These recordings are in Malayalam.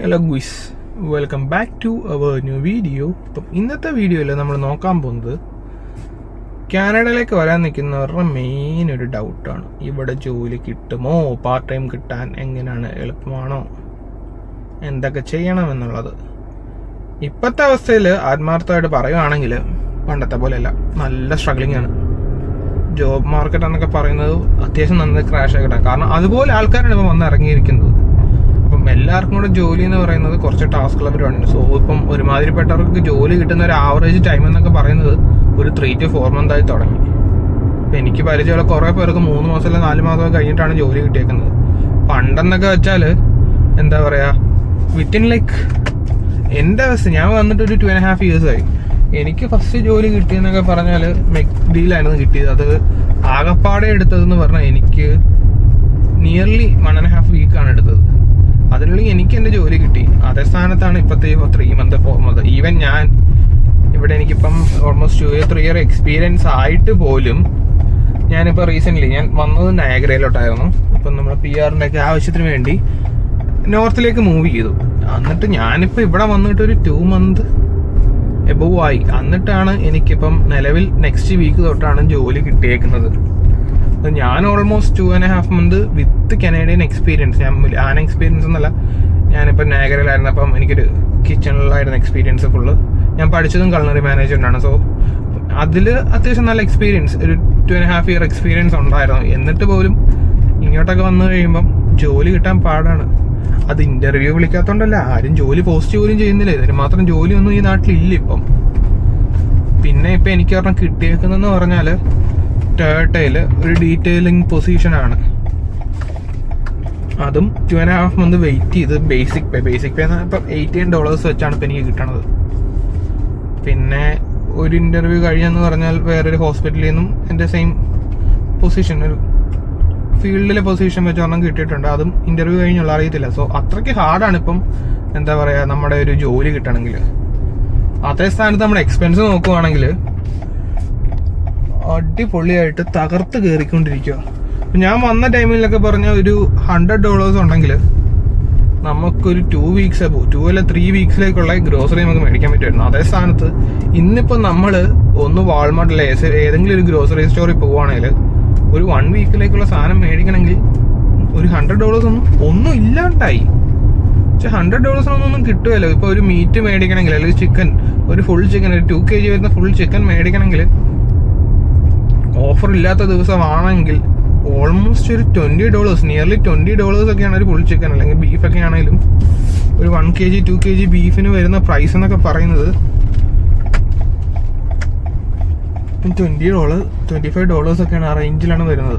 Hello guys welcome back to our new video ഇപ്പം ഇന്നത്തെ വീഡിയോയിൽ നമ്മൾ നോക്കാൻ പോകുന്നത് കാനഡയിലേക്ക് വരാൻ നിൽക്കുന്നവരുടെ മെയിൻ ഒരു ഡൗട്ടാണ് ഇവിടെ ജോലി കിട്ടുമോ? പാർട്ട് ടൈം കിട്ടാൻ എങ്ങനെയാണ് എളുപ്പമാണോ? എന്തൊക്കെ ചെയ്യണം എന്നുള്ളത്. ഇപ്പോഴത്തെ അവസ്ഥയിൽ ആത്മാർത്ഥമായിട്ട് പറയുകയാണെങ്കിൽ പണ്ടത്തെ പോലെയല്ല നല്ല സ്ട്രഗ്ലിംഗ് ആണ്. ജോബ് മാർക്കറ്റ് എന്നൊക്കെ പറയുന്നത് അത്യാവശ്യം നന്നായി ക്രാഷ് ആയിക്കട്ടെ കാരണം അതുപോലെ ആൾക്കാരാണ് ഇപ്പോൾ വന്ന് ഇറങ്ങിയിരിക്കുന്നത്. എല്ലാവർക്കും കൂടെ ജോലി എന്ന് പറയുന്നത് കുറച്ച് ടാസ്കുള്ള പരിപാടിയാണ് സോ ഇപ്പം ഒരുമാതിരിപ്പെട്ടവർക്ക് ജോലി കിട്ടുന്ന ഒരു ആവറേജ് ടൈം എന്നൊക്കെ പറയുന്നത് ഒരു ത്രീ ടു ഫോർ മന്ത് ആയി തുടങ്ങി. ഇപ്പം എനിക്ക് പരിചയമുള്ള കുറേ പേർക്ക് മൂന്ന് മാസം അല്ലെങ്കിൽ നാല് മാസമൊക്കെ കഴിഞ്ഞിട്ടാണ് ജോലി കിട്ടിയേക്കുന്നത്. പണ്ടെന്നൊക്കെ വെച്ചാൽ എന്താ പറയുക വിത്തിൻ ലൈക്ക് എന്റെ അവസ്ഥ ഞാൻ വന്നിട്ട് ഒരു ടു ആൻഡ് ഹാഫ് ഇയേഴ്സ് ആയി. എനിക്ക് ഫസ്റ്റ് ജോലി കിട്ടിയെന്നൊക്കെ പറഞ്ഞാൽ മെക്ഡിയിലായിരുന്നു കിട്ടിയത്. അത് ആകപ്പാടെ എടുത്തതെന്ന് പറഞ്ഞാൽ എനിക്ക് നിയർലി വൺ ആൻഡ് ഹാഫ് വീക്കാണ് എടുത്തത്. അതിനുള്ളിൽ എനിക്ക് എന്റെ ജോലി കിട്ടി? അതേ സ്ഥാനത്താണ് ഇപ്പോഴത്തെ three month four month even ഞാൻ ഇവിടെ എനിക്കിപ്പം almost two year three year experience ആയിട്ട് പോലും ഞാനിപ്പോൾ റീസെന്റ്ലി ഞാൻ വന്നത് നയഗ്രയിലോട്ടായിരുന്നു. അപ്പം നമ്മുടെ പി ആറിന്റെ ഒക്കെ ആവശ്യത്തിന് വേണ്ടി നോർത്തിലേക്ക് മൂവ് ചെയ്തു. എന്നിട്ട് ഞാനിപ്പോൾ ഇവിടെ വന്നിട്ട് ഒരു ടു മന്ത് എബവ് ആയി. എന്നിട്ടാണ് എനിക്കിപ്പം നിലവിൽ നെക്സ്റ്റ് വീക്ക് തൊട്ടാണ് ജോലി കിട്ടിയേക്കുന്നത്. ഞാൻ almost two and half month with Canadian experience ഞാൻ ആന എക്സ്പീരിയൻസ് എന്നല്ല ഞാനിപ്പോൾ നാഗരയിലായിരുന്നു. അപ്പം എനിക്കൊരു കിച്ചണിലായിരുന്നു എക്സ്പീരിയൻസ് ഫുള്ള് ഞാൻ പഠിച്ചതും കൾണറി മാനേജ്മെന്റാണ് സോ അതിൽ അത്യാവശ്യം നല്ല എക്സ്പീരിയൻസ് ഒരു two and half year experience ഉണ്ടായിരുന്നു. എന്നിട്ട് പോലും ഇങ്ങോട്ടൊക്കെ വന്നു കഴിയുമ്പം ജോലി കിട്ടാൻ പാടാണ്. അത് ഇന്റർവ്യൂ വിളിക്കാത്തോണ്ടല്ല. ആരും ജോലി പോസ്റ്റ് പോലും ചെയ്യുന്നില്ല. ഇതിന് മാത്രം ജോലിയൊന്നും ഈ നാട്ടിലില്ല ഇപ്പം. പിന്നെ ഇപ്പൊ എനിക്ക് ഒരെണ്ണം കിട്ടിയേക്കുന്നെന്ന് പറഞ്ഞാൽ ടൊയോട്ടയിൽ ഒരു ഡീറ്റെയിലിംഗ് പൊസിഷനാണ് അതും two and half month wait ചെയ്ത് ബേസിക് പേ ബേസിക് പേ ഇപ്പം എയ്റ്റീൻ ഡോളേഴ്സ് വെച്ചാണ് ഇപ്പം എനിക്ക് കിട്ടണത്. പിന്നെ ഒരു ഇന്റർവ്യൂ കഴിഞ്ഞെന്ന് പറഞ്ഞാൽ വേറൊരു ഹോസ്പിറ്റലിൽ നിന്നും എന്റെ സെയിം പൊസിഷൻ ഒരു ഫീൽഡിലെ പൊസിഷൻ വെച്ച് ഒരെണ്ണം കിട്ടിയിട്ടുണ്ട്. അതും ഇന്റർവ്യൂ കഴിഞ്ഞുള്ള അറിയത്തില്ല. സോ അത്രയ്ക്ക് ഹാർഡാണ് ഇപ്പം എന്താ പറയുക നമ്മുടെ ഒരു ജോലി കിട്ടണമെങ്കിൽ അതേ സ്ഥാനത്ത് നമ്മുടെ എക്സ്പെൻസ് നോക്കുവാണെങ്കിൽ അടിപൊളിയായിട്ട് തകർത്ത് കയറിക്കൊണ്ടിരിക്കുക ഞാൻ വന്ന ടൈമിലൊക്കെ പറഞ്ഞ ഒരു ഹൺഡ്രഡ് ഡോളേഴ്സ് ഉണ്ടെങ്കിൽ നമുക്കൊരു ടു വീക്സ് പോകും ടു അല്ല ത്രീ വീക്സിലേക്കുള്ള ഗ്രോസറി നമുക്ക് മേടിക്കാൻ പറ്റുമായിരുന്നു. അതേ സ്ഥാനത്ത് ഇന്നിപ്പോൾ നമ്മൾ ഒന്ന് വാൾമാർട്ടിലെ ഏതെങ്കിലും ഒരു ഗ്രോസറി സ്റ്റോറിൽ പോവുകയാണെങ്കിൽ ഒരു വൺ വീക്കിലേക്കുള്ള സാധനം മേടിക്കണമെങ്കിൽ ഒരു ഹൺഡ്രഡ് ഡോളേഴ്സ് ഒന്നും ഒന്നും ഇല്ലാണ്ടായി. പക്ഷെ ഹൺഡ്രഡ് ഡോളേഴ്സിനൊന്നും കിട്ടുമല്ലോ ഇപ്പോൾ ഒരു മീറ്റ് മേടിക്കണമെങ്കിൽ അല്ലെങ്കിൽ ചിക്കൻ ഒരു ഫുൾ ചിക്കൻ ഒരു ടു കെ ജി വരുന്ന ഫുൾ ചിക്കൻ മേടിക്കണമെങ്കിൽ ഓഫർ ഇല്ലാത്ത ദിവസമാണെങ്കിൽ ഓൾമോസ്റ്റ് ഒരു twenty dollars nearly twenty dollars ഒക്കെയാണ് ഒരു ഫുൾ ചിക്കൻ അല്ലെങ്കിൽ ബീഫൊക്കെ ആണെങ്കിലും ഒരു one K G two K G ബീഫിന് വരുന്ന പ്രൈസ് എന്നൊക്കെ പറയുന്നത് twenty dollar twenty five dollars ഒക്കെയാണ് ആ റേഞ്ചിലാണ് വരുന്നത്.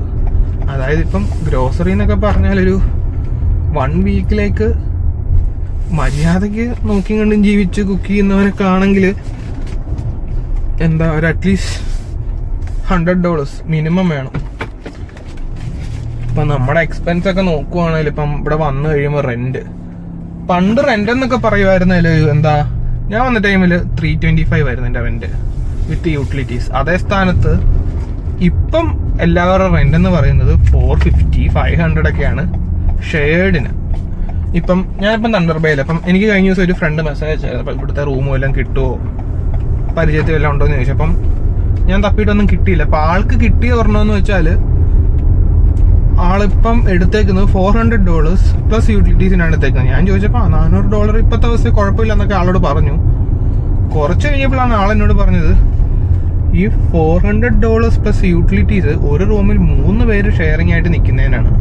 അതായത് ഇപ്പം ഗ്രോസറി എന്നൊക്കെ പറഞ്ഞാൽ ഒരു വൺ വീക്കിലേക്ക് മര്യാദയ്ക്ക് നോക്കി കണ്ടും ജീവിച്ച് കുക്ക് ചെയ്യുന്നവരൊക്കെ ആണെങ്കിൽ എന്താ ഒരു അറ്റ്ലീസ്റ്റ് ഹൺഡ്രഡ് ഡോളേഴ്സ് മിനിമം വേണം. ഇപ്പൊ നമ്മുടെ എക്സ്പെൻസ് ഒക്കെ നോക്കുവാണെങ്കിൽ ഇപ്പം ഇവിടെ വന്നു കഴിയുമ്പോൾ റെന്റ് പണ്ട് റെന്റ് എന്നൊക്കെ പറയുമായിരുന്നല്ലോ എന്താ ഞാൻ വന്ന ടൈമിൽ ത്രീ ട്വന്റി ഫൈവ് ആയിരുന്നു എന്റെ റെന്റ് വിത്ത് യൂട്ടിലിറ്റീസ് അതേ സ്ഥാനത്ത് ഇപ്പം എല്ലാവരുടെ റെന്റ് എന്ന് പറയുന്നത് ഫോർ ഫിഫ്റ്റി ഫൈവ് ഹൺഡ്രഡ് ഒക്കെയാണ് ഷെയർഡിന് ഇപ്പം ഞാനിപ്പം തണ്ടർബേയിൽ അപ്പം എനിക്ക് കഴിഞ്ഞ ദിവസം ഒരു ഫ്രണ്ട് മെസ്സേജ് അയച്ചായിരുന്നു. അപ്പം ഇവിടുത്തെ റൂമും വല്ലതും കിട്ടുമോ പരിചയത്തിൽ വല്ലതും ഉണ്ടോ എന്ന് ചോദിച്ചപ്പം ഞാൻ തപ്പിയിട്ടൊന്നും കിട്ടിയില്ല. അപ്പൊ ആൾക്ക് കിട്ടിയ ഒരെണ്ണമെന്ന് വെച്ചാൽ ആളിപ്പം എടുത്തേക്കുന്നത് ഫോർ ഹൺഡ്രഡ് ഡോളേഴ്സ് പ്ലസ് യൂട്ടിലിറ്റീസിനാണ് എടുത്തേക്കുന്നത്. ഞാൻ ചോദിച്ചപ്പോൾ നാനൂറ് ഡോളർ ഇപ്പോഴത്തെ അവസ്ഥ കുഴപ്പമില്ല എന്നൊക്കെ ആളോട് പറഞ്ഞു. കുറച്ച് കഴിഞ്ഞപ്പോഴാണ് ആളെന്നോട് പറഞ്ഞത് ഈ four hundred dollars plus utilities ഒരു റൂമിൽ മൂന്ന് പേര് ഷെയറിംഗ് ആയിട്ട് നിൽക്കുന്നതിനാണ്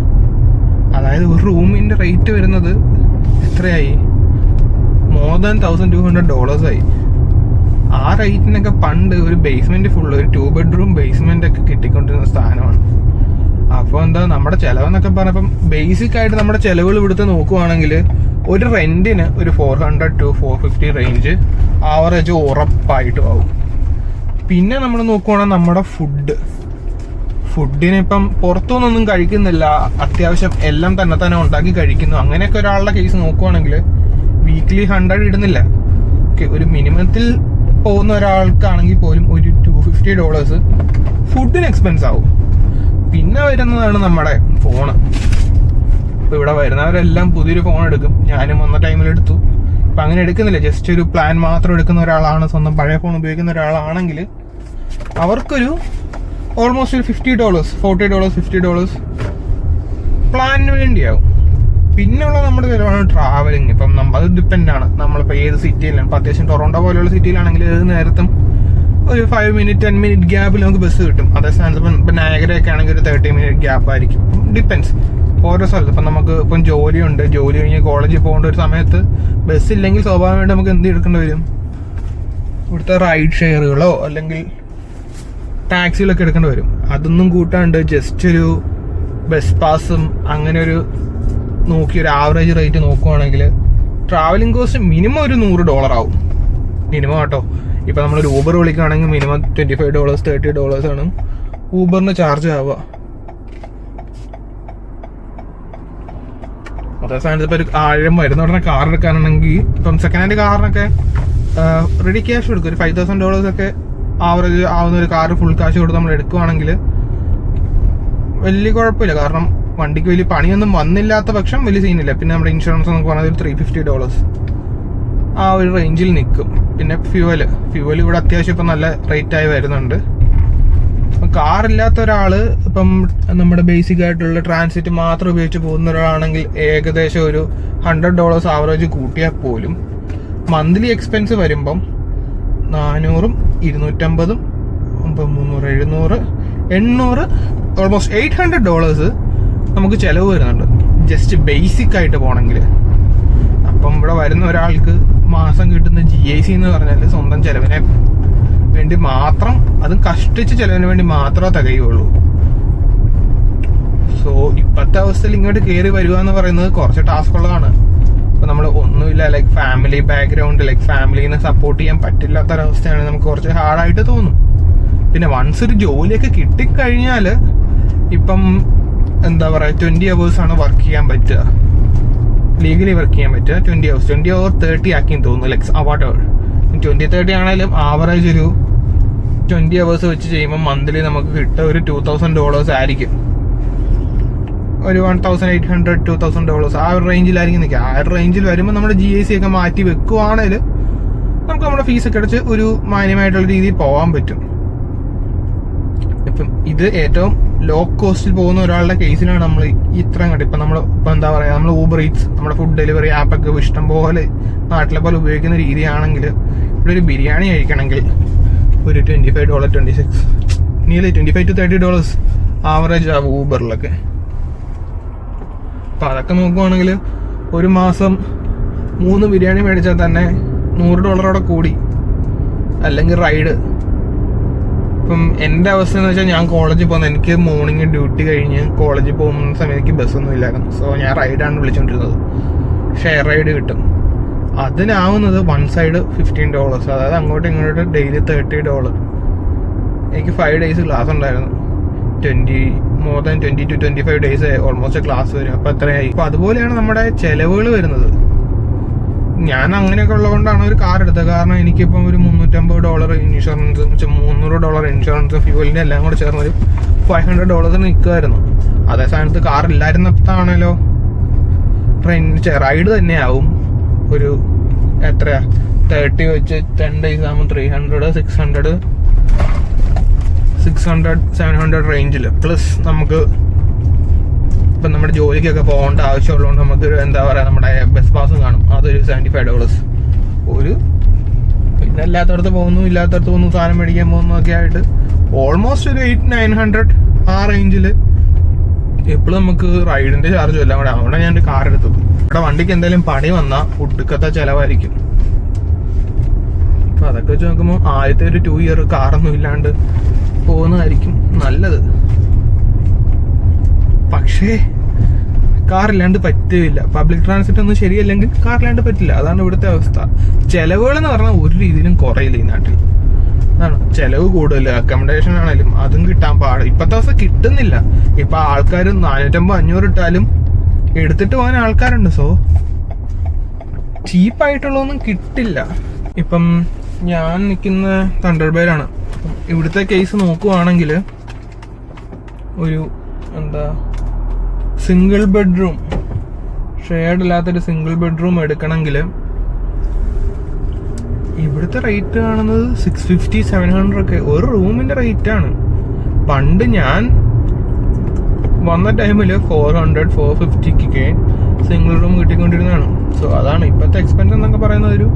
അതായത് ഒരു റൂമിന്റെ റേറ്റ് വരുന്നത് എത്രയായി? More than thousand two hundred dollars ആയി. ആ റേറ്റിനൊക്കെ പണ്ട് ഒരു ബേസ്മെന്റ് ഫുൾ ഒരു ടു ബെഡ്റൂം ബേസ്മെന്റ് ഒക്കെ കിട്ടിക്കൊണ്ടിരുന്ന സ്ഥാനമാണ്. അപ്പോൾ എന്താ നമ്മുടെ ചെലവെന്നൊക്കെ പറഞ്ഞപ്പം ബേസിക് ആയിട്ട് നമ്മുടെ ചെലവുകൾ ഇവിടുത്തെ നോക്കുവാണെങ്കിൽ ഒരു റെന്റിന് ഒരു four hundred to four fifty range average ഉറപ്പായിട്ടും ആവും. പിന്നെ നമ്മൾ നോക്കുവാണെങ്കിൽ നമ്മുടെ ഫുഡ് ഫുഡിനിപ്പം പുറത്തുനിന്നൊന്നും കഴിക്കുന്നില്ല. അത്യാവശ്യം എല്ലാം തന്നെ തന്നെ ഉണ്ടാക്കി കഴിക്കുന്നു. അങ്ങനെയൊക്കെ ഒരാളുടെ കേസ് നോക്കുവാണെങ്കിൽ വീക്ക്ലി ഹൺഡ്രഡ് ഇടുന്നില്ല. ഒരു മിനിമത്തിൽ പോകുന്ന ഒരാൾക്കാണെങ്കിൽ പോലും ഒരു ടു ഫിഫ്റ്റി ഡോളേഴ്സ് ഫുഡിന് എക്സ്പെൻസ് ആവും. പിന്നെ വരുന്നതാണ് നമ്മുടെ ഫോണ് ഇപ്പൊ ഇവിടെ വരുന്നവരെല്ലാം പുതിയൊരു ഫോൺ എടുക്കും. ഞാനും വന്ന ടൈമിൽ എടുത്തു. ഇപ്പൊ അങ്ങനെ എടുക്കുന്നില്ല. ജസ്റ്റ് ഒരു പ്ലാൻ മാത്രം എടുക്കുന്ന ഒരാളാണ്. സ്വന്തം പഴയ ഫോൺ ഉപയോഗിക്കുന്ന ഒരാളാണെങ്കിൽ അവർക്കൊരു ഓൾമോസ്റ്റ് ഒരു fifty dollars forty dollars fifty dollars പ്ലാനിന് വേണ്ടിയാവും. പിന്നെയുള്ള നമ്മുടെ ചിലവാണ് ട്രാവലിംഗ് ഇപ്പം നമ്മ അത് ഡിപ്പെൻഡ് ആണ്. നമ്മളിപ്പോൾ ഏത് സിറ്റിയിലാണ് ഇപ്പം അത്യാവശ്യം ടൊറോണ്ടോ പോലെയുള്ള സിറ്റിയിലാണെങ്കിൽ ഏത് നേരത്തും ഒരു ഫൈവ് മിനിറ്റ് ടെൻ മിനിറ്റ് ഗ്യാപ്പിൽ നമുക്ക് ബസ് കിട്ടും. അതേ സ്ഥാനത്ത് ഇപ്പം ഇപ്പം നായകരയൊക്കെ ആണെങ്കിൽ ഒരു തേർട്ടി മിനിറ്റ് ഗ്യാപ്പ് ആയിരിക്കും. ഡിപ്പെൻസ് ഓരോ സ്ഥലത്ത് ഇപ്പം നമുക്ക് ഇപ്പം ജോലിയുണ്ട്. ജോലി കഴിഞ്ഞ് കോളേജിൽ പോകേണ്ട ഒരു സമയത്ത് ബസ് ഇല്ലെങ്കിൽ സ്വാഭാവികമായിട്ട് നമുക്ക് എന്ത് എടുക്കേണ്ടി വരും? ഇവിടുത്തെ റൈഡ് ഷെയറുകളോ അല്ലെങ്കിൽ ടാക്സികളൊക്കെ എടുക്കേണ്ടി വരും. അതൊന്നും കൂട്ടാണ്ട് ജസ്റ്റ് ഒരു ബസ് പാസും അങ്ങനെ ഒരു നോക്കി ഒരു ആവറേജ് റേറ്റ് നോക്കുവാണെങ്കിൽ ട്രാവലിംഗ് കോസ്റ്റ് മിനിമം ഒരു നൂറ് ഡോളർ ആവും. മിനിമം കേട്ടോ ഇപ്പം ഒരു ഊബർ വിളിക്കുകയാണെങ്കിൽ minimum twenty five dollars thirty dollars ആണ് ഊബറിന് ചാർജ് ആവുക. അതേ സ്ഥാനത്ത് ഇപ്പോൾ ഒരു ആയിരം വരുന്ന ഉടനെ കാർ എടുക്കാനാണെങ്കിൽ ഇപ്പം സെക്കൻഡ് ഹാൻഡ് കാറിനൊക്കെ റെഡി ക്യാഷ് കൊടുക്കും ഒരു ഫൈവ് തൗസൻഡ് ഡോളേഴ്സ് ഒക്കെ ആവറേജ് ആവുന്ന ഒരു കാർ ഫുൾ കാശ് കൊടുത്ത് നമ്മൾ എടുക്കുവാണെങ്കിൽ വലിയ കുഴപ്പമില്ല. കാരണം വണ്ടിക്ക് വലിയ പണിയൊന്നും വന്നില്ലാത്ത പക്ഷം വലിയ സീനില്ല പിന്നെ നമ്മുടെ ഇൻഷുറൻസ് എന്നൊക്കെ പറഞ്ഞാൽ ഒരു ത്രീ ഫിഫ്റ്റി ഡോളേഴ്സ് ആ ഒരു റേഞ്ചിൽ നിൽക്കും പിന്നെ ഫ്യൂവൽ ഫ്യൂവൽ ഇവിടെ അത്യാവശ്യം ഇപ്പം നല്ല റേറ്റ് ആയി വരുന്നുണ്ട്. അപ്പം കാറില്ലാത്ത ഒരാൾ ഇപ്പം നമ്മുടെ ബേസിക് ആയിട്ടുള്ള ട്രാൻസിറ്റ് മാത്രം ഉപയോഗിച്ച് പോകുന്ന ഒരാളാണെങ്കിൽ ഏകദേശം ഒരു ഹൺഡ്രഡ് ഡോളേഴ്സ് ആവറേജ് കൂട്ടിയാൽ പോലും മന്ത്ലി എക്സ്പെൻസ് വരുമ്പം നാനൂറും ഇരുന്നൂറ്റമ്പതും മുന്നൂറ് എഴുന്നൂറ് എണ്ണൂറ് ഓൾമോസ്റ്റ് എയ്റ്റ് ഹൺഡ്രഡ് ഡോളേഴ്സ് നമുക്ക് ചിലവ് വരുന്നുണ്ട്. ജസ്റ്റ് ബേസിക് ആയിട്ട് പോകണമെങ്കിൽ അപ്പം ഇവിടെ വരുന്ന ഒരാൾക്ക് മാസം കിട്ടുന്ന ജി ഐ സി എന്ന് പറഞ്ഞാൽ സ്വന്തം ചിലവിനെ വേണ്ടി മാത്രം അതും കഷ്ടിച്ച് ചിലവിന് വേണ്ടി മാത്രമേ തികയുള്ളൂ. സോ ഇപ്പോഴത്തെ അവസ്ഥയിൽ ഇങ്ങോട്ട് കയറി വരിക എന്ന് പറയുന്നത് കുറച്ച് ടാസ്ക് ഉള്ളതാണ്. ഇപ്പൊ നമ്മൾ ഒന്നുമില്ല ലൈക്ക് ഫാമിലി ബാക്ക്ഗ്രൗണ്ട് ലൈക്ക് ഫാമിലിനെ സപ്പോർട്ട് ചെയ്യാൻ പറ്റില്ലാത്തൊരവസ്ഥയാണ് നമുക്ക് കുറച്ച് ഹാർഡായിട്ട് തോന്നും. പിന്നെ വൺസ് ഒരു ജോലിയൊക്കെ കിട്ടിക്കഴിഞ്ഞാൽ ഇപ്പം എന്താ പറയുക ട്വന്റി ആണ് വർക്ക് ചെയ്യാൻ പറ്റുക. ലീഗലി വർക്ക് ചെയ്യാൻ പറ്റുക twenty hours twenty hour thirty ആക്കി തോന്നുന്നു ലൈക്സ് അവാർഡ് ട്വന്റി തേർട്ടി ആണെങ്കിലും ആവറേജ് ഒരു ട്വന്റി അവേഴ്സ് വെച്ച് ചെയ്യുമ്പോൾ മന്ത്ലി നമുക്ക് കിട്ടുക ഒരു ടു തൗസൻഡ് ഡോളേഴ്സ് ആയിരിക്കും. ഒരു one thousand eight hundred to thousand dollars ആ ഒരു റേഞ്ചിലായിരിക്കും നിൽക്കുക. ആ ഒരു റേഞ്ചിൽ വരുമ്പോൾ നമ്മുടെ ജി എസ് സി ഒക്കെ മാറ്റി വെക്കുവാണെങ്കിൽ നമുക്ക് നമ്മുടെ ഫീസ് ഒക്കെ അടച്ച് ഒരു മാന്യമായിട്ടുള്ള രീതിയിൽ പോകാൻ പറ്റും. ഇപ്പം ഇത് ഏറ്റവും ലോ കോസ്റ്റിൽ പോകുന്ന ഒരാളുടെ കേസിലാണ് നമ്മൾ ഇത്രയും കണ്ടത് ഇപ്പം നമ്മൾ ഇപ്പം എന്താ പറയുക നമ്മൾ ഊബർ ഈറ്റ്സ് നമ്മുടെ ഫുഡ് ഡെലിവറി ആപ്പൊക്കെ ഇഷ്ടം പോലെ നാട്ടിലെ പോലെ ഉപയോഗിക്കുന്ന രീതിയാണെങ്കിൽ ഇവിടെ ഒരു ബിരിയാണി കഴിക്കണമെങ്കിൽ ഒരു twenty five dollar twenty six nearly twenty five to thirty dollars average ആവും ഊബറിലൊക്കെ അപ്പം അതൊക്കെ നോക്കുവാണെങ്കിൽ ഒരു മാസം മൂന്ന് ബിരിയാണി മേടിച്ചാൽ തന്നെ നൂറ് ഡോളറോടെ കൂടി. അല്ലെങ്കിൽ റൈഡ് ഇപ്പം എന്റെ അവസ്ഥ എന്ന് വെച്ചാൽ ഞാൻ കോളേജിൽ പോകുന്നത് എനിക്ക് മോർണിംഗ് ഡ്യൂട്ടി കഴിഞ്ഞ് കോളേജിൽ പോകുന്ന സമയത്ത് എനിക്ക് ബസ്സൊന്നും ഇല്ലായിരുന്നു. സോ ഞാൻ റൈഡാണ് വിളിച്ചുകൊണ്ടിരുന്നത് ഷെയർ റൈഡ് കിട്ടും. അതിനാവുന്നത് വൺ സൈഡ് ഫിഫ്റ്റീൻ ഡോളേഴ്സ് അതായത് അങ്ങോട്ടും ഇങ്ങോട്ടും ഡെയിലി തേർട്ടി ഡോളർ എനിക്ക് ഫൈവ് ഡേയ്സ് ക്ലാസ് ഉണ്ടായിരുന്നു. Twenty more than twenty to twenty five days almost class വരും. അപ്പോൾ എത്രയായി അപ്പോൾ അതുപോലെയാണ് നമ്മുടെ ചിലവുകൾ വരുന്നത്. ഞാൻ അങ്ങനെയൊക്കെ ഉള്ളതുകൊണ്ടാണ് ഒരു കാർ എടുത്തത്. കാരണം എനിക്കിപ്പം ഒരു മുന്നൂറ്റമ്പത് ഡോളർ ഇൻഷുറൻസ് മുന്നൂറ് ഡോളർ ഇൻഷുറൻസ് ഫ്യൂവലിന്റെ എല്ലാം കൂടെ ചേർന്ന് ഒരു ഫൈവ് ഹൺഡ്രഡ് ഡോളറിന് നിൽക്കുമായിരുന്നു അതേ സ്ഥാനത്ത് കാർ ഇല്ലായിരുന്നപ്പോഴാണല്ലോ ട്രെയിൻ റൈഡ് തന്നെയാവും. ഒരു എത്രയാ? തേർട്ടി വെച്ച് ടെൻ ഡേയ്സ് ആകുമ്പോൾ three hundred six hundred six hundred seven hundred റേഞ്ചിൽ പ്ലസ് നമുക്ക് ഇപ്പം നമ്മുടെ ജോലിക്കൊക്കെ പോകേണ്ട ആവശ്യമുള്ളതുകൊണ്ട് നമുക്ക് എന്താ പറയുക നമ്മുടെ ബസ് പാസും കാണും. അതൊരു സെവന്റി ഫൈവ് ഡോളേഴ്സ് ഒരു പിന്നെ അല്ലാത്തടത്ത് പോകുന്നു ഇല്ലാത്തടത്ത് പോകുന്നു സാധനം മേടിക്കാൻ പോകുന്നു ഒക്കെ ആയിട്ട് ഓൾമോസ്റ്റ് ഒരു എയ്റ്റ് നയൻ ഹൺഡ്രഡ് ആ റേഞ്ചിൽ എപ്പോഴും നമുക്ക് റൈഡിന്റെ ചാർജും എല്ലാം കൂടെ. അവിടെ ഞാൻ ഒരു കാർ എടുത്തത്. ഇവിടെ വണ്ടിക്ക് എന്തെങ്കിലും പണി വന്നാൽ ഒടുക്കത്തെ ചിലവായിരിക്കും. അപ്പൊ അതൊക്കെ വെച്ച് നോക്കുമ്പോൾ ആദ്യത്തെ ഒരു ടു ഇയർ കാറൊന്നും ഇല്ലാണ്ട് പോകുന്നതായിരിക്കും നല്ലത്. പക്ഷേ കാറില്ലാണ്ട് പറ്റില്ല. പബ്ലിക് ട്രാൻസ്പോർട്ട് ഒന്നും ശരിയല്ലെങ്കിൽ കാറില്ലാണ്ട് പറ്റില്ല. അതാണ് ഇവിടുത്തെ അവസ്ഥ. ചെലവുകൾ എന്ന് പറഞ്ഞാൽ ഒരു രീതിയിലും കുറയില്ല ഈ നാട്ടിൽ. അതാണ് ചെലവ് കൂടുതൽ. അക്കോമഡേഷൻ ആണെങ്കിലും അതും കിട്ടാൻ പാട്. ഇപ്പത്തെ അവസ്ഥ കിട്ടുന്നില്ല. ഇപ്പൊ ആൾക്കാർ നാനൂറ്റമ്പത് അഞ്ഞൂറ് ഇട്ടാലും എടുത്തിട്ട് പോകാൻ ആൾക്കാരുണ്ട്. സോ ചീപ്പായിട്ടുള്ളതൊന്നും കിട്ടില്ല. ഇപ്പം ഞാൻ നിൽക്കുന്ന തണ്ടർബേലാണ് ഇവിടുത്തെ കേസ് നോക്കുവാണെങ്കിൽ ഒരു എന്താ സിംഗിൾ ബെഡ്റൂം ഷെയർഡ് ഇല്ലാത്തൊരു സിംഗിൾ ബെഡ്റൂം എടുക്കണമെങ്കിൽ ഇവിടുത്തെ റേറ്റ് കാണുന്നത് സിക്സ് ഫിഫ്റ്റി സെവൻ ഹൺഡ്രഡ് ഒക്കെ. ഒരു റൂമിന്റെ റേറ്റ് ആണ്. പണ്ട് ഞാൻ വന്ന ടൈമിൽ ഫോർ ഹൺഡ്രഡ് ഫോർ ഫിഫ്റ്റിക്കൊക്കെ സിംഗിൾ റൂം കിട്ടിക്കൊണ്ടിരുന്നതാണ്. സോ അതാണ് ഇപ്പോഴത്തെ എക്സ്പെൻസ് എന്നൊക്കെ പറയുന്നത് ഒരു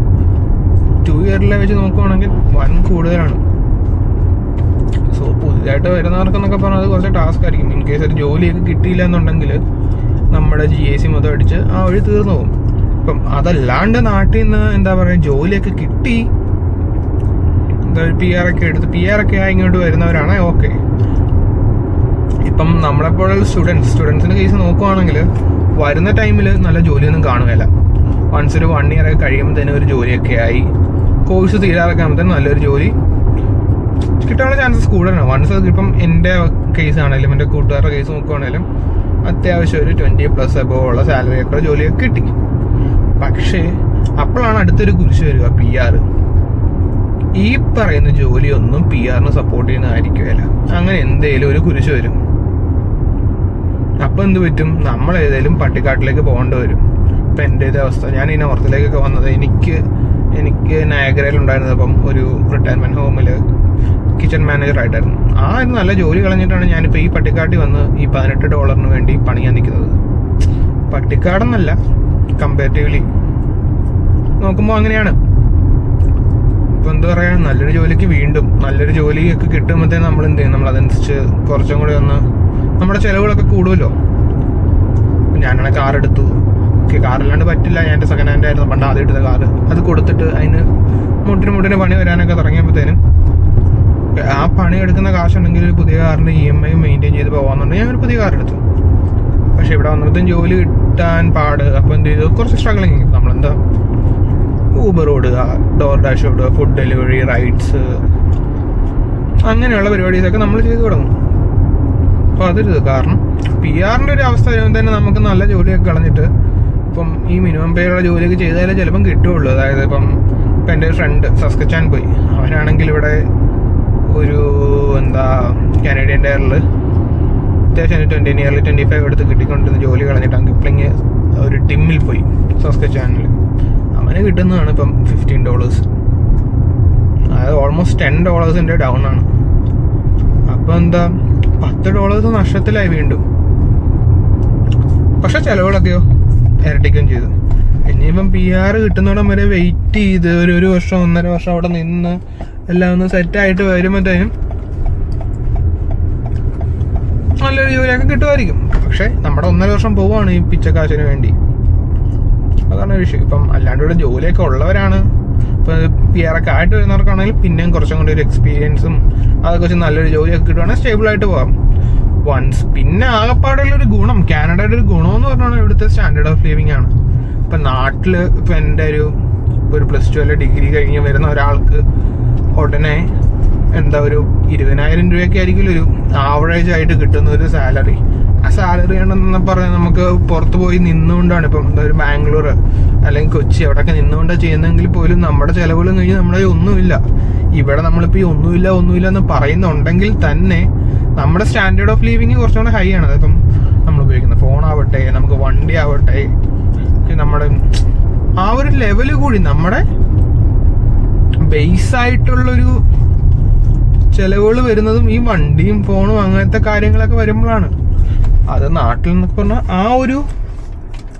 ടു ഇയറിലെ വെച്ച് നോക്കുവാണെങ്കിൽ വൻ കൂടുതലാണ്. പുതിയതായിട്ട് വരുന്നവർക്കെന്നൊക്കെ പറഞ്ഞാൽ അത് കുറച്ച് ടാസ്ക് ആയിരിക്കും. ഇൻ കേസ് ഒരു ജോലിയൊക്കെ കിട്ടിയില്ല എന്നുണ്ടെങ്കിൽ നമ്മുടെ ജി എ സി മൊത്തം അടിച്ച് ആ വഴി തീർന്നു പോകും. ഇപ്പം അതല്ലാണ്ട് നാട്ടിൽ നിന്ന് എന്താ പറയുക ജോലിയൊക്കെ കിട്ടി. എന്താ പി ആർ ഒക്കെ എടുത്ത് പി ആർ ഒക്കെ ആയി ഇങ്ങോട്ട് വരുന്നവരാണ് ഓക്കെ ഇപ്പം നമ്മളെപ്പോഴുള്ള സ്റ്റുഡൻസ് സ്റ്റുഡൻസിന്റെ കേസ് നോക്കുവാണെങ്കിൽ വരുന്ന ടൈമിൽ നല്ല ജോലിയൊന്നും കാണുകയില്ല. വൺസ് ഒരു വൺ ഇയർ ഒക്കെ കഴിയുമ്പോൾ തന്നെ ഒരു ജോലിയൊക്കെ ആയി. കോഴ്സ് തീരാറൊക്കെ ആകുമ്പോഴത്തേനും നല്ലൊരു ജോലി കിട്ടാനുള്ള ചാൻസസ് കൂടുതലാണ്. വൺസ് ഇപ്പം എന്റെ കേസ് ആണെങ്കിലും എന്റെ കൂട്ടുകാരുടെ കേസ് നോക്കുവാണെങ്കിലും അത്യാവശ്യം ഒരു ട്വന്റി പ്ലസ് എബോ ഉള്ള സാലറി ഒക്കെ ജോലിയൊക്കെ കിട്ടി. പക്ഷേ അപ്പോഴാണ് അടുത്തൊരു കുരിശ് വരിക പി ആർ ഈ പറയുന്ന ജോലിയൊന്നും പി ആറിന് സപ്പോർട്ട് ചെയ്യുന്നതായിരിക്കുകയില്ല അങ്ങനെ എന്തേലും ഒരു കുരിശ് വരും. അപ്പം എന്ത് പറ്റും? നമ്മൾ ഏതായാലും പട്ടിക്കാട്ടിലേക്ക് പോകേണ്ടി വരും. ഇപ്പം എന്റെ ഒരു അവസ്ഥ ഞാൻ ഈ നോർത്തിലേക്കൊക്കെ വന്നത് എനിക്ക് എനിക്ക് നയഗ്രയിലുണ്ടായിരുന്നത് അപ്പം ഒരു റിട്ടയർമെന്റ് ഹോമിൽ കിച്ചൺ മാനേജർ ആയിട്ടായിരുന്നു. ആ ഒരു നല്ല ജോലി കളഞ്ഞിട്ടാണ് ഞാനിപ്പോൾ ഈ പട്ടിക്കാട്ടി വന്ന് ഈ പതിനെട്ട് ഡോളറിന് വേണ്ടി പണിയാൻ നിൽക്കുന്നത്. പട്ടിക്കാടെന്നല്ല കമ്പാരിറ്റീവ്ലി നോക്കുമ്പോൾ അങ്ങനെയാണ്. ഇപ്പൊ എന്താ പറയാ നല്ലൊരു ജോലിക്ക് വീണ്ടും നല്ലൊരു ജോലിയൊക്കെ കിട്ടുമ്പോഴത്തേ നമ്മൾ എന്ത് ചെയ്യും? നമ്മൾ അതനുസരിച്ച് കുറച്ചും കൂടി ഒന്ന് നമ്മുടെ ചിലവുകളൊക്കെ കൂടുമല്ലോ ഞാനാണ് കാർ എടുത്തു. കാറില്ലാണ്ട് പറ്റില്ല. ഞാൻ എന്റെ സെക്കൻഡ് ഹാൻഡ് ആയിരുന്നു. പണ്ട് ആദ്യം എടുത്ത കാറ് അത് കൊടുത്തിട്ട് അതിന് മുട്ടിന് മുട്ടിന് പണി വരാനൊക്കെ തുടങ്ങിയപ്പോഴത്തേനും ആ പണി എടുക്കുന്ന കാശുണ്ടെങ്കിൽ ഒരു പുതിയ കാറിന്റെ ഇ എം ഐ മെയിന്റെയിൻ ചെയ്ത് പോകാന്നുണ്ടെങ്കിൽ ഞാൻ ഒരു പുതിയ കാർ എടുത്തു. പക്ഷെ ഇവിടെ വന്നിടത്തും ജോലി കിട്ടാൻ പാട്. അപ്പോൾ എന്ത് ചെയ്തു? കുറച്ച് സ്ട്രഗിളിങ് നമ്മളെന്താ? ഊബർ ഓടുക ഡോർ ഡാഷ് ഓടുക ഫുഡ് ഡെലിവറി റൈഡ്സ് അങ്ങനെയുള്ള പരിപാടീസൊക്കെ നമ്മൾ ചെയ്തു തുടങ്ങും. അപ്പോൾ അതൊരു കാരണം. പി ആറിന്റെ ഒരു അവസ്ഥ വരുമ്പോൾ തന്നെ നമുക്ക് നല്ല ജോലിയൊക്കെ കളഞ്ഞിട്ട് ഇപ്പം ഈ മിനിമം പേയുള്ള ജോലിയൊക്കെ ചെയ്താലേ ചിലപ്പം കിട്ടുള്ളൂ അതായത് ഇപ്പം ഇപ്പം എന്റെ ഫ്രണ്ട് സസ്കച്ചാൻ പോയി. അവനാണെങ്കിൽ ഇവിടെ ഒരു എന്താ കാനഡിയൻ ടയറിൽ അത്യാവശ്യം ട്വന്റി നിയർലി ട്വന്റി ഫൈവ് എടുത്ത് കിട്ടിക്കൊണ്ടിരുന്ന ജോലി കളഞ്ഞിട്ട് കിപ്ലിങ് ഒരു ടിമ്മിൽ പോയി സസ്കച്ചാനിൽ അവന് കിട്ടുന്നതാണ് ഇപ്പം ഫിഫ്റ്റീൻ ഡോളേഴ്സ് അതായത് ഓൾമോസ്റ്റ് ടെൻ ഡോളേഴ്സിന്റെ ഡൗൺ ആണ്. അപ്പോൾ എന്താ പത്ത് ഡോളേഴ്സ് നഷ്ടത്തിലായി വീണ്ടും. പക്ഷെ ചിലവുകളൊക്കെയോ? ഇരട്ടിക്കുകയും ചെയ്തു. ഇനിയിപ്പം പി ആർ കിട്ടുന്നിടം വരെ വെയിറ്റ് ചെയ്ത് ഒരു ഒരു വർഷം ഒന്നര വർഷം അവിടെ നിന്ന് എല്ലാം ഒന്ന് സെറ്റായിട്ട് വരുമ്പോഴത്തേനും നല്ലൊരു ജോലിയൊക്കെ കിട്ടുമായിരിക്കും. പക്ഷെ നമ്മുടെ ഒന്നര വർഷം പോവാണ് ഈ പിച്ചക്കാശിന് വേണ്ടി. അതാണ് വിഷയം. ഇപ്പം അല്ലാണ്ട് ഇവിടെ ജോലിയൊക്കെ ഉള്ളവരാണ്. ഇപ്പൊ പി ആയിട്ട് വരുന്നവർക്കാണെങ്കിൽ പിന്നെയും കുറച്ചും കൂടി ഒരു എക്സ്പീരിയൻസും അതൊക്കെ വെച്ച് നല്ലൊരു ജോലിയൊക്കെ കിട്ടുവാണെങ്കിൽ സ്റ്റേബിൾ ആയിട്ട് പോകാം വൺസ് പിന്നെ ആകപ്പാടുള്ള ഒരു ഗുണം കാനഡയുടെ ഒരു ഗുണം എന്ന് പറഞ്ഞാൽ ഇവിടുത്തെ സ്റ്റാൻഡേർഡ് ഓഫ് ലിവിങ് ആണ്. ഇപ്പൊ നാട്ടിൽ ഇപ്പൊ എന്റെ ഒരു ഒരു പ്ലസ് ടു അല്ലെ ഡിഗ്രി കഴിഞ്ഞ് വരുന്ന ഒരാൾക്ക് ഉടനെ എന്താ ഒരു ഇരുപതിനായിരം രൂപയൊക്കെ ആയിരിക്കും ഒരു ആവറേജ് ആയിട്ട് കിട്ടുന്ന ഒരു സാലറി ആ സാലറി ആണെന്ന് പറഞ്ഞാൽ നമുക്ക് പുറത്ത് പോയി നിന്നുകൊണ്ടാണ് ഇപ്പം എന്താ ഒരു ബാംഗ്ലൂർ അല്ലെങ്കിൽ കൊച്ചി അവിടെയൊക്കെ നിന്നുകൊണ്ടാണ് ചെയ്യുന്നതെങ്കിൽ പോലും നമ്മുടെ ചിലവുകൾ കഴിഞ്ഞ് നമ്മുടെ ഒന്നുമില്ല. ഇവിടെ നമ്മളിപ്പോൾ ഈ ഒന്നുമില്ല ഒന്നുമില്ല എന്ന് പറയുന്നുണ്ടെങ്കിൽ തന്നെ നമ്മുടെ സ്റ്റാൻഡേർഡ് ഓഫ് ലിവിങ് കുറച്ചുകൂടെ ഹൈ ആണ്. അതിപ്പം നമ്മൾ ഉപയോഗിക്കുന്ന ഫോൺ ആവട്ടെ നമുക്ക് വണ്ടി ആവട്ടെ നമ്മുടെ ആ ഒരു ലെവൽ കൂടി. നമ്മുടെ ബേസ് ആയിട്ടുള്ളൊരു ചെലവുകൾ വരുന്നതും ഈ വണ്ടിയും ഫോണും അങ്ങനത്തെ കാര്യങ്ങളൊക്കെ വരുമ്പോഴാണ്. അത് നാട്ടിൽ നിന്നൊക്കെ പറഞ്ഞാൽ ആ ഒരു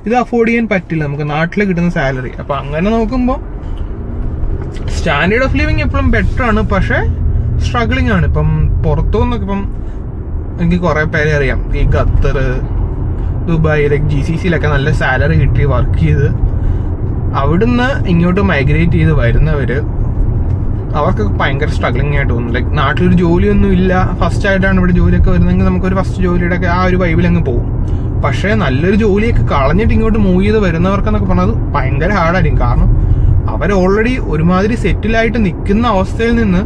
ഇത് അഫോർഡ് ചെയ്യാൻ പറ്റില്ല. നമുക്ക് നാട്ടിൽ കിട്ടുന്ന സാലറി. അപ്പൊ അങ്ങനെ നോക്കുമ്പോൾ സ്റ്റാൻഡേർഡ് ഓഫ് ലിവിങ് എപ്പോഴും ബെറ്റർ ആണ്. പക്ഷെ സ്ട്രഗ്ലിംഗ് ആണ്. ഇപ്പം പുറത്തു നിന്നൊക്കെ ഇപ്പം എനിക്ക് കുറേ പേരെ അറിയാം. ഈ Qatar Dubai like G C സിയിലൊക്കെ നല്ല സാലറി കിട്ടി വർക്ക് ചെയ്ത്. അവിടുന്ന് ഇങ്ങോട്ട് മൈഗ്രേറ്റ് ചെയ്ത് വരുന്നവര് അവർക്കൊക്കെ ഭയങ്കര സ്ട്രഗ്ലിംഗ് ആയിട്ട് തോന്നുന്നു. ലൈക്ക് നാട്ടിലൊരു ജോലിയൊന്നും ഇല്ല. ഫസ്റ്റ് ആയിട്ടാണ് ഇവിടെ ജോലിയൊക്കെ വരുന്നതെങ്കിൽ നമുക്കൊരു ഫസ്റ്റ് ജോലിയുടെ ഒക്കെ ആ ഒരു വൈബിൽ അങ്ങ് പോകും. പക്ഷേ നല്ലൊരു ജോലിയൊക്കെ കളഞ്ഞിട്ട് ഇങ്ങോട്ട് മൂവ് ചെയ്ത് വരുന്നവർക്കെന്നൊക്കെ പറഞ്ഞത് ഭയങ്കര ഹാർഡായിരിക്കും കാരണം അവർ ഓൾറെഡി ഒരുമാതിരി സെറ്റിലായിട്ട് നിൽക്കുന്ന അവസ്ഥയിൽ നിന്ന്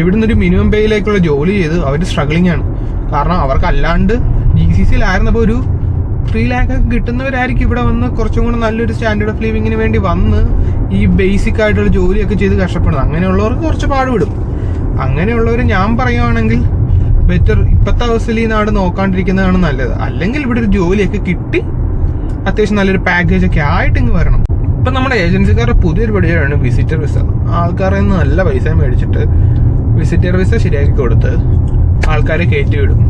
ഇവിടുന്ന് ഒരു മിനിമം പേയിലേക്കുള്ള ജോലി ചെയ്ത് അവർ സ്ട്രഗ്ലിംഗ് ആണ്. കാരണം അവർക്ക് അല്ലാണ്ട് ജി സി സിയിലായിരുന്നപ്പോൾ ഒരു ത്രീ ലാക്ക് കിട്ടുന്നവരായിരിക്കും ഇവിടെ വന്ന് കുറച്ചും കൂടെ നല്ലൊരു സ്റ്റാൻഡേർഡ് ഓഫ് ലിവിങ്ങിന് വേണ്ടി വന്ന് ഈ ബേസിക് ആയിട്ടുള്ള ജോലിയൊക്കെ ചെയ്ത് കഷ്ടപ്പെടുന്നത്. അങ്ങനെയുള്ളവർക്ക് കുറച്ച് പാടുപെടും. അങ്ങനെയുള്ളവർ ഞാൻ പറയുവാണെങ്കിൽ ബെറ്റർ ഇപ്പോഴത്തെ അവസ്ഥയിൽ ഈ നാട് നോക്കാണ്ടിരിക്കുന്നതാണ് നല്ലത്. അല്ലെങ്കിൽ ഇവിടെ ഒരു ജോലിയൊക്കെ കിട്ടി അത്യാവശ്യം നല്ലൊരു പാക്കേജ് ഒക്കെ ആയിട്ട് ഇങ്ങ് വരണം. ഇപ്പം നമ്മുടെ ഏജൻസിക്കാരുടെ പുതിയൊരു പടിയാണ് വിസിറ്റർ വിസ ആൾക്കാരെ നിന്ന് നല്ല പൈസ മേടിച്ചിട്ട് വിസിറ്റർ വിസ ശരിയാക്കി കൊടുത്ത് ആൾക്കാരെ കയറ്റി വിടും.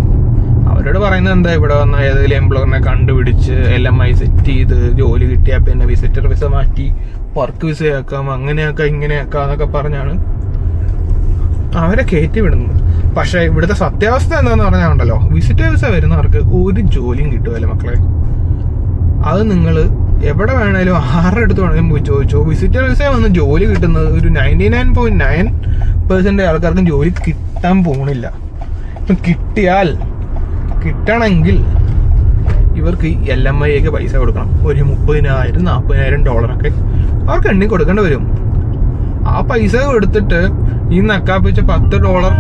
അവരോട് പറയുന്നത് എന്താ ഇവിടെ വന്ന ഏതെങ്കിലും എംപ്ലോയറിനെ കണ്ടുപിടിച്ച് എല്ലാം ഐ സെറ്റ് ചെയ്ത് ജോലി കിട്ടിയാൽ പിന്നെ വിസിറ്റർ വിസ മാറ്റി വർക്ക് വിസയാക്കാം അങ്ങനെയാക്കാം ഇങ്ങനെയാക്കാം എന്നൊക്കെ പറഞ്ഞാണ് അവരെ കയറ്റി വിടുന്നത്. പക്ഷേ ഇവിടുത്തെ സത്യാവസ്ഥ എന്താന്ന് പറഞ്ഞാൽ ഉണ്ടല്ലോ വിസിറ്റർ വിസ വരുന്നവർക്ക് ഒരു ജോലിയും കിട്ടുമല്ലോ മക്കളെ. അത് നിങ്ങൾ എവിടെ വേണേലും ആരുടെ അടുത്ത് വേണേലും പോയി ചോദിച്ചോ. വിസിറ്റർ വിസ വന്ന് ജോലി കിട്ടുന്നത് ഒരു ninety nine point nine percent ആൾക്കാർക്കും ജോലി കിട്ടാൻ പോണില്ല. ഇപ്പം കിട്ടിയാൽ കിട്ടണമെങ്കിൽ ഇവർക്ക് എൽ എം ഐക്ക് പൈസ കൊടുക്കണം. ഒരു മുപ്പതിനായിരം നാൽപ്പതിനായിരം ഡോളറൊക്കെ അവർക്ക് എണ്ണി കൊടുക്കേണ്ടി വരും. ആ പൈസ കൊടുത്തിട്ട് ഈ നക്കാപ്പിച്ച പത്ത് ഡോളർ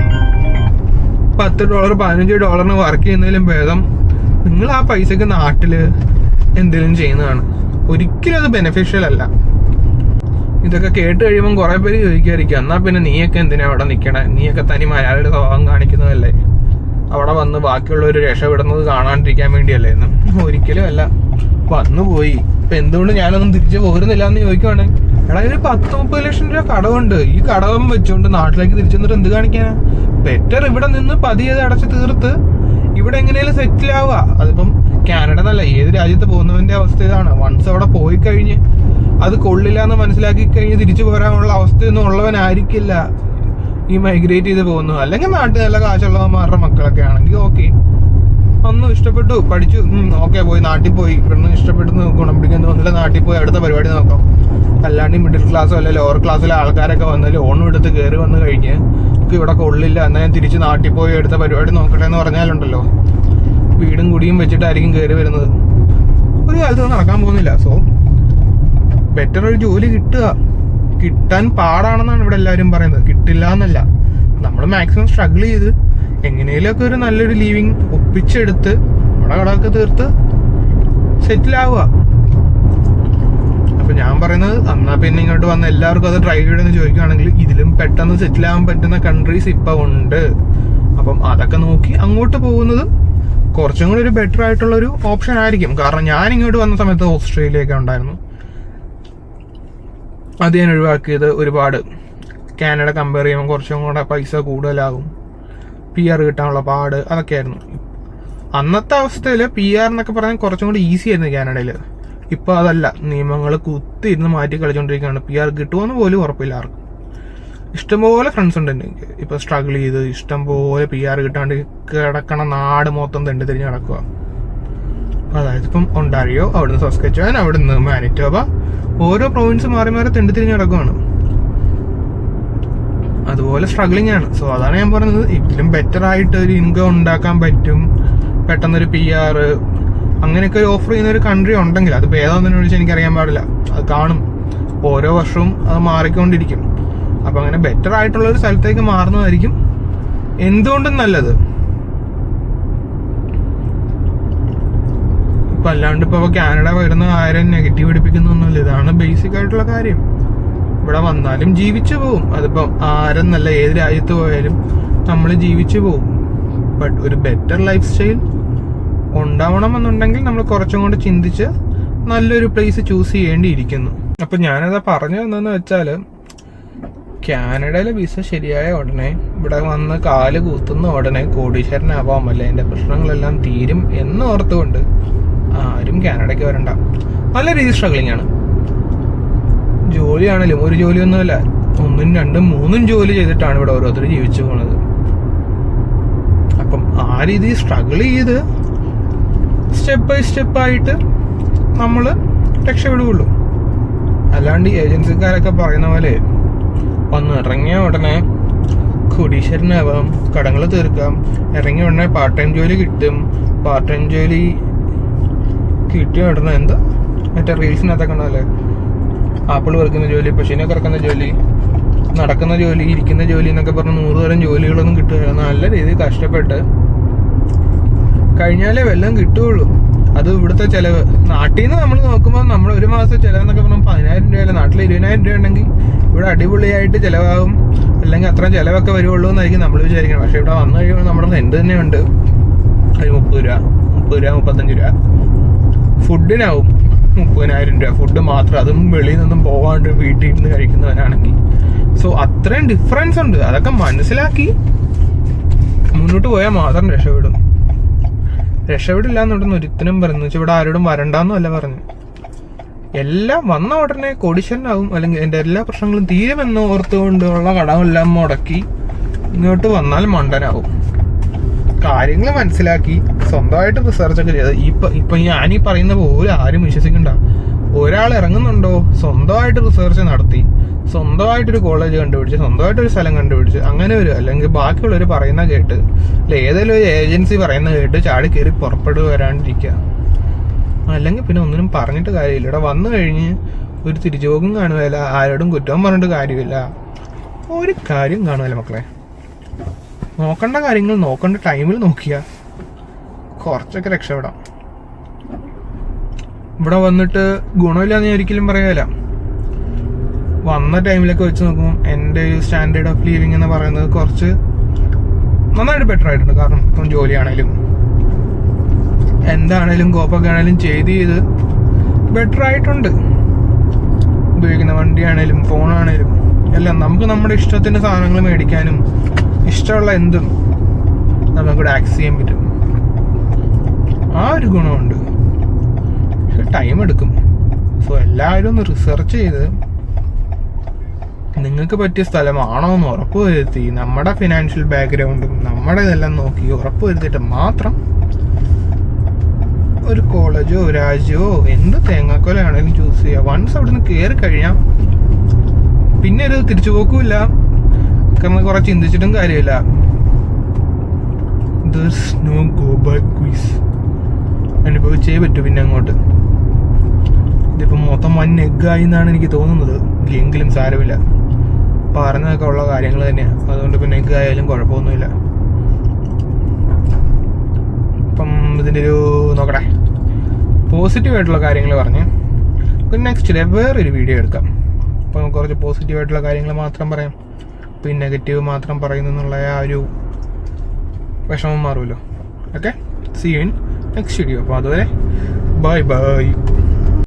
പത്ത് ഡോളർ പതിനഞ്ച് ഡോളറിന് വർക്ക് ചെയ്യുന്നതിലും ഭേദം നിങ്ങൾ ആ പൈസക്ക് നാട്ടിൽ എന്തെങ്കിലും ചെയ്യുന്നതാണ്. ഒരിക്കലും അത് ബെനിഫിഷ്യൽ അല്ല. ഇതൊക്കെ കേട്ട് കഴിയുമ്പോൾ കുറെ പേര് ചോദിക്കായിരിക്കും എന്നാ പിന്നെ നീയൊക്കെ എന്തിനാ അവിടെ നിൽക്കണേ നീയൊക്കെ തനി മലയാളിയുടെ സ്വഭാവം കാണിക്കുന്നതല്ലേ? അവിടെ വന്ന് ബാക്കിയുള്ളവർ രക്ഷപ്പെടുന്നത് കാണാണ്ടിരിക്കാൻ വേണ്ടിയല്ലേ? എന്ന്. ഒരിക്കലും അല്ല. വന്നു പോയി ഇപ്പൊ എന്തുകൊണ്ട് ഞാനൊന്നും തിരിച്ചു പോരുന്നില്ല എന്ന് ചോദിക്കുവാണെങ്കിൽ എടാ ഒരു പത്ത് മുപ്പത് ലക്ഷം രൂപ കടമുണ്ട് ഈ കടവും വെച്ചുകൊണ്ട് നാട്ടിലേക്ക് തിരിച്ചു വന്നിട്ട് എന്ത് കാണിക്കാനാ? ബെറ്റർ ഇവിടെ നിന്ന് പതിയത് അടച്ച് തീർത്ത് ഇവിടെ എങ്ങനെയാലും സെറ്റിൽ ആവുക. അതിപ്പം കാനഡ എന്നല്ല ഏത് രാജ്യത്ത് പോകുന്നവന്റെ അവസ്ഥ ഇതാണ്. വൺസ് അവിടെ പോയി കഴിഞ്ഞ് അത് കൊള്ളില്ല എന്ന് മനസ്സിലാക്കി കഴിഞ്ഞ് തിരിച്ചു പോരാനുള്ള അവസ്ഥയൊന്നും ഉള്ളവനായിരിക്കില്ല. ഈ മൈഗ്രേറ്റ് ചെയ്ത് പോകുന്നു അല്ലെങ്കിൽ നാട്ടിൽ നല്ല കാശുള്ളവന്മാരുടെ മക്കളൊക്കെ ആണെങ്കിൽ ഓക്കെ ഒന്നും ഇഷ്ടപ്പെട്ടു പഠിച്ചു. ഓക്കെ പോയി നാട്ടിൽ പോയി. പെണ്ണ് ഇഷ്ടപ്പെടുന്നു ഗുണം പിടിക്കാൻ തോന്നില്ല നാട്ടിൽ പോയി അടുത്ത പരിപാടി നോക്കാം. അല്ലാണ്ട് മിഡിൽ ക്ലാസ്സോ അല്ലെ ലോവർ ക്ലാസ്സിലെ ആൾക്കാരൊക്കെ വന്നാൽ ഓണം എടുത്ത് കയറി വന്നു കഴിഞ്ഞ് നമുക്ക് ഇവിടെ കൊള്ളില്ല എന്നാൽ ഞാൻ തിരിച്ച് നാട്ടിൽ പോയി അടുത്ത പരിപാടി നോക്കട്ടെ എന്ന് പറഞ്ഞാലുണ്ടല്ലോ. വീടും കുടിയും വെച്ചിട്ടായിരിക്കും കയറി വരുന്നത്. ഒരു കാലത്ത് നടക്കാൻ പോകുന്നില്ല. സോ ബെറ്റർ ഒരു ജോലി കിട്ടുക. കിട്ടാൻ പാടാണെന്നാണ് ഇവിടെ എല്ലാവരും പറയുന്നത്. കിട്ടില്ല എന്നല്ല. നമ്മൾ മാക്സിമം സ്ട്രഗിൾ ചെയ്ത് എങ്ങനെയൊക്കെ ഒരു നല്ലൊരു ലീവിങ് ഒപ്പിച്ചെടുത്ത് നമ്മുടെ കടമൊക്കെ തീർത്ത് സെറ്റിൽ ആവുക അപ്പൊ ഞാൻ പറയുന്നത് എന്നാ പിന്നെ ഇങ്ങോട്ട് വന്ന എല്ലാവർക്കും അത് ട്രൈ ചെയ്യണമെന്ന് ചോദിക്കുകയാണെങ്കിൽ ഇതിലും പെട്ടെന്ന് സെറ്റിൽ ആവാൻ പറ്റുന്ന കൺട്രീസ് ഇപ്പൊ ഉണ്ട്. അപ്പം അതൊക്കെ നോക്കി അങ്ങോട്ട് പോകുന്നത് കുറച്ചും കൂടി ഒരു ബെറ്റർ ആയിട്ടുള്ള ഒരു ഓപ്ഷൻ ആയിരിക്കും. കാരണം ഞാൻ ഇങ്ങോട്ട് വന്ന സമയത്ത് ഓസ്ട്രേലിയയൊക്കെ ഉണ്ടായിരുന്നു. അത് ഞാൻ ഒഴിവാക്കിയത് ഒരുപാട്. കാനഡ കമ്പയർ ചെയ്യുമ്പോൾ കുറച്ചും കൂടെ പൈസ കൂടുതലാകും. പി ആർ കിട്ടാനുള്ള പാട് അതൊക്കെയായിരുന്നു. അന്നത്തെ അവസ്ഥയിൽ പി ആർ എന്നൊക്കെ പറഞ്ഞാൽ കുറച്ചും കൂടി ഈസി ആയിരുന്നു കാനഡയിൽ ഇപ്പോൾ അതല്ല നിയമങ്ങൾ കുത്തിയിരുന്ന് മാറ്റി കളിച്ചുകൊണ്ടിരിക്കുകയാണ് പി ആർ കിട്ടുമെന്ന് പോലും ഉറപ്പില്ല ആർക്കും. ഇഷ്ടംപോലെ ഫ്രണ്ട്സ് ഉണ്ട് എനിക്ക് ഇപ്പൊ സ്ട്രഗിൾ ചെയ്ത് ഇഷ്ടംപോലെ പി ആർ കിട്ടാണ്ട് കിടക്കണ നാട് മൊത്തം തെണ്ടി തിരിഞ്ഞ് കിടക്കുക അതായത് ഇപ്പം ഒണ്ടാരിയോ അവിടുന്ന് സസ്കച്ചുവാൻ അവിടുന്ന് മാനിറ്റോബ ഓരോ പ്രൊവിൻസ് മാറി മാറി തെണ്ടി തിരിഞ്ഞ് നടക്കുകയാണ് അതുപോലെ സ്ട്രഗ്ലിംഗ് ആണ്. സോ അതാണ് ഞാൻ പറയുന്നത് ഇതിലും ബെറ്റർ ആയിട്ട് ഒരു ഇൻകം ഉണ്ടാക്കാൻ പറ്റും. പെട്ടെന്നൊരു പി ആർ അങ്ങനെയൊക്കെ ഒരു ഓഫർ ചെയ്യുന്ന ഒരു കൺട്രി ഉണ്ടെങ്കിൽ അത് ഏതാണെന്ന് എനിക്ക് അറിയാൻ പാടില്ല. അത് കാണും. ഓരോ വർഷവും അത് മാറിക്കൊണ്ടിരിക്കും. അപ്പോൾ അങ്ങനെ ബെറ്റർ ആയിട്ടുള്ള ഒരു സ്ഥലത്തേക്ക് മാറുന്നതായിരിക്കും എന്തുകൊണ്ടും നല്ലത്. ഇപ്പൊ അല്ലാണ്ട് ഇപ്പൊ കാനഡ വരുന്ന ആരും നെഗറ്റീവ് പിടിപ്പിക്കുന്നൊന്നുമില്ല. ഇതാണ് ബേസിക് ആയിട്ടുള്ള കാര്യം. ഇവിടെ വന്നാലും ജീവിച്ചു പോവും. അതിപ്പം ആരെന്നല്ല ഏത് രാജ്യത്ത് പോയാലും നമ്മൾ ജീവിച്ചു പോവും. ബട്ട് ഒരു ബെറ്റർ ലൈഫ് സ്റ്റൈൽ ഉണ്ടാവണം ഉണ്ടാവണമെന്നുണ്ടെങ്കിൽ നമ്മൾ കുറച്ചും കൂടെ ചിന്തിച്ച് നല്ലൊരു പ്ലേസ് ചൂസ് ചെയ്യേണ്ടിയിരിക്കുന്നു. അപ്പൊ ഞാനതാ പറഞ്ഞു തന്നെന്ന് വെച്ചാൽ കാനഡയിലെ വിസ ശരിയായ ഉടനെ ഇവിടെ വന്ന് കാൽ കൂത്തുന്ന ഉടനെ കോടീശ്വരനാവാം. അല്ലെ? എന്റെ പ്രശ്നങ്ങളെല്ലാം തീരും എന്ന് ഓർത്തുകൊണ്ട് ആരും കാനഡയ്ക്ക് വരണ്ട. നല്ല രീതി സ്ട്രഗ്ലിംഗ് ആണ്. ജോലിയാണെങ്കിലും ഒരു ജോലിയൊന്നുമല്ല. ഒന്നും രണ്ടും മൂന്നും ജോലി ചെയ്തിട്ടാണ് ഇവിടെ ഓരോരുത്തർ ജീവിച്ചു പോണത്. അപ്പം ആ രീതിയിൽ സ്ട്രഗിൾ ചെയ്ത് സ്റ്റെപ്പ് ബൈ സ്റ്റെപ്പ് ആയിട്ട് നമ്മൾ രക്ഷപ്പെടുകയുള്ളൂ അല്ലാണ്ട് ഏജൻസിക്കാരൊക്കെ പറയുന്ന പോലെ വന്ന് ഇറങ്ങിയ ഉടനെ കുടീശ്വരനാവാം കടങ്ങൾ തീർക്കാം ഇറങ്ങിയ ഉടനെ പാർട്ട് ടൈം ജോലി കിട്ടും. പാർട്ട് ടൈം ജോലി കിട്ടിയ ഉടനെ എന്താ? മറ്റേ റീൽസിനകത്തൊക്കെ ഉണ്ടല്ലേ ആപ്പിൾ വർക്കുന്ന ജോലി പശുവിനെ കറക്കുന്ന ജോലി നടക്കുന്ന ജോലി ഇരിക്കുന്ന ജോലി എന്നൊക്കെ പറഞ്ഞ് നൂറുതരം ജോലികളൊന്നും കിട്ടുകയില്ല. നല്ല രീതിയിൽ കഷ്ടപ്പെട്ട് കഴിഞ്ഞാലേ വെള്ളം കിട്ടുകയുള്ളൂ. അത് ഇവിടുത്തെ ചിലവ്. നാട്ടിൽ നിന്ന് നമ്മൾ നോക്കുമ്പോൾ നമ്മൾ ഒരു മാസം ചിലവ് എന്നൊക്കെ പറഞ്ഞാൽ പതിനായിരം രൂപയല്ല? നാട്ടിൽ ഇരുപതിനായിരം രൂപ ഉണ്ടെങ്കിൽ ഇവിടെ അടിപൊളിയായിട്ട് ചിലവാകും. അല്ലെങ്കിൽ അത്രയും ചിലവൊക്കെ വരുള്ളൂ എന്നായിരിക്കും നമ്മൾ വിചാരിക്കണം പക്ഷെ ഇവിടെ വന്നു കഴിയുമ്പോൾ നമ്മുടെ എന്ത് തന്നെയുണ്ട്. ഒരു മുപ്പത് രൂപ മുപ്പത് രൂപ മുപ്പത്തഞ്ച് രൂപ. ഫുഡിനാവും. മുപ്പതിനായിരം രൂപ ഫുഡ് മാത്രം അതും വെളിയിൽ നിന്നും പോകാണ്ട് വീട്ടിൽ ഇരുന്ന് കഴിക്കുന്നവനാണെങ്കിൽ. സോ അത്രയും ഡിഫറൻസ് ഉണ്ട്. അതൊക്കെ മനസ്സിലാക്കി മുന്നോട്ട് പോയാൽ മാത്രം രക്ഷപ്പെടും. രക്ഷപ്പെടില്ല എന്നുണ്ടെന്ന് ഒരിക്കലും പറഞ്ഞു. ഇവിടെ ആരോടും വരണ്ടെന്നും അല്ല പറഞ്ഞു. എല്ലാം വന്ന ഉടനെ കോടീശ്വരനാവും അല്ലെങ്കിൽ എന്റെ എല്ലാ പ്രശ്നങ്ങളും തീരുമെന്ന് ഓർത്തുകൊണ്ടുള്ള കടമെല്ലാം മുടക്കി ഇങ്ങോട്ട് വന്നാൽ മണ്ടനാവും. കാര്യങ്ങൾ മനസ്സിലാക്കി സ്വന്തമായിട്ട് റിസർച്ച് ഒക്കെ ചെയ്ത്. ഇപ്പൊ ഇപ്പൊ ഞാൻ ഈ പറയുന്ന പോലെ ആരും വിശ്വസിക്കണ്ട. ഒരാൾ ഇറങ്ങുന്നുണ്ടോ? സ്വന്തമായിട്ട് റിസർച്ച് നടത്തി. സ്വന്തമായിട്ടൊരു കോളേജ് കണ്ടുപിടിച്ച് സ്വന്തമായിട്ട് ഒരു സ്ഥലം കണ്ടുപിടിച്ച് അങ്ങനെ ഒരു അല്ലെങ്കിൽ ബാക്കിയുള്ളവർ പറയുന്ന കേട്ട് അല്ല ഏതെങ്കിലും ഒരു ഏജൻസി പറയുന്ന കേട്ട് ചാടി കയറി പുറപ്പെട്ടു വരാണ്ടിരിക്കുക. അല്ലെങ്കിൽ പിന്നെ ഒന്നിനും പറഞ്ഞിട്ട് കാര്യമില്ല. ഇവിടെ വന്നു കഴിഞ്ഞ് ഒരു തിരിച്ചോക്കും കാണുകയില്ല. ആരോടും കുറ്റവും പറഞ്ഞിട്ട് കാര്യമില്ല. ഒരു കാര്യം കാണുമല്ലോ മക്കളെ. നോക്കേണ്ട കാര്യങ്ങൾ നോക്കേണ്ട ടൈമിൽ നോക്കിയ കുറച്ചൊക്കെ രക്ഷപ്പെടാം. ഇവിടെ വന്നിട്ട് ഗുണമില്ലാന്ന് ഞാൻ ഒരിക്കലും പറയാല വന്ന ടൈമിലൊക്കെ വെച്ച് നോക്കുമ്പോൾ എന്റെ ഒരു സ്റ്റാൻഡേർഡ് ഓഫ് ലിവിങ് എന്ന് പറയുന്നത് കുറച്ച് നന്നായിട്ട് ബെറ്റർ ആയിട്ടുണ്ട്. കാരണം ഇപ്പം ജോലിയാണേലും എന്താണേലും കോപ്പൊക്കെ ആണേലും ചെയ്ത് ചെയ്ത് ബെറ്റർ ആയിട്ടുണ്ട്. ഉപയോഗിക്കുന്ന വണ്ടിയാണേലും ഫോണാണേലും എല്ലാം നമുക്ക് നമ്മുടെ ഇഷ്ടത്തിന് സാധനങ്ങൾ മേടിക്കാനും ഇഷ്ടമുള്ള എന്തും നമുക്കിവിടെ ആക്സസ് ചെയ്യാൻ പറ്റും. ആ ഒരു ഗുണമുണ്ട്. പക്ഷെ ടൈം എടുക്കും. സോ എല്ലാവരും ഒന്ന് റിസർച്ച് ചെയ്ത് നിങ്ങൾക്ക് പറ്റിയ സ്ഥലമാണോ എന്ന് ഉറപ്പ് വരുത്തി നമ്മുടെ ഫിനാൻഷ്യൽ ബാക്ക്ഗ്രൗണ്ടും നമ്മുടെ ഇതെല്ലാം നോക്കി ഉറപ്പ് വരുത്തിയിട്ട് മാത്രം ഒരു കോളേജോ രാജ്യമോ എന്ത് തേങ്ങാക്കോലാണെങ്കിലും ചൂസ് ചെയ്യുക വൺസ് അവിടെ നിന്ന് കയറി കഴിഞ്ഞാൽ പിന്നെ ഒരു തിരിച്ചു തിരിച്ചുപോക്കുമില്ല. കാരണം കുറെ ചിന്തിച്ചിട്ടും കാര്യമില്ല. നോ ഗോ ക്വീസ് അനുഭവിച്ചേ പറ്റൂ പിന്നെ അങ്ങോട്ട്. ഇതിപ്പോ മൊത്തം വൻ എഗ്ഗായി എന്നാണ് എനിക്ക് തോന്നുന്നത്. എങ്കിലും സാരമില്ല. പറഞ്ഞതൊക്കെ ഉള്ള കാര്യങ്ങൾ തന്നെയാണ് അതുകൊണ്ട് പിന്നെ എഗ് ആയാലും കുഴപ്പമൊന്നുമില്ല. ഇപ്പം ഇതിന്റെ ഒരു നോക്കട്ടെ. പോസിറ്റീവ് ആയിട്ടുള്ള കാര്യങ്ങൾ പറഞ്ഞ്. നെക്സ്റ്റ് ഡേ വേറൊരു വീഡിയോ എടുക്കാം. അപ്പം കുറച്ച് പോസിറ്റീവ് ആയിട്ടുള്ള കാര്യങ്ങൾ മാത്രം പറയാം. പിന്നെ നെഗറ്റീവ് മാത്രം പറയുന്നു എന്നുള്ള ആ ഒരു വിഷമം മാറുമല്ലോ okay see you in next video അപ്പോൾ അതുവരെ ബൈ ബൈ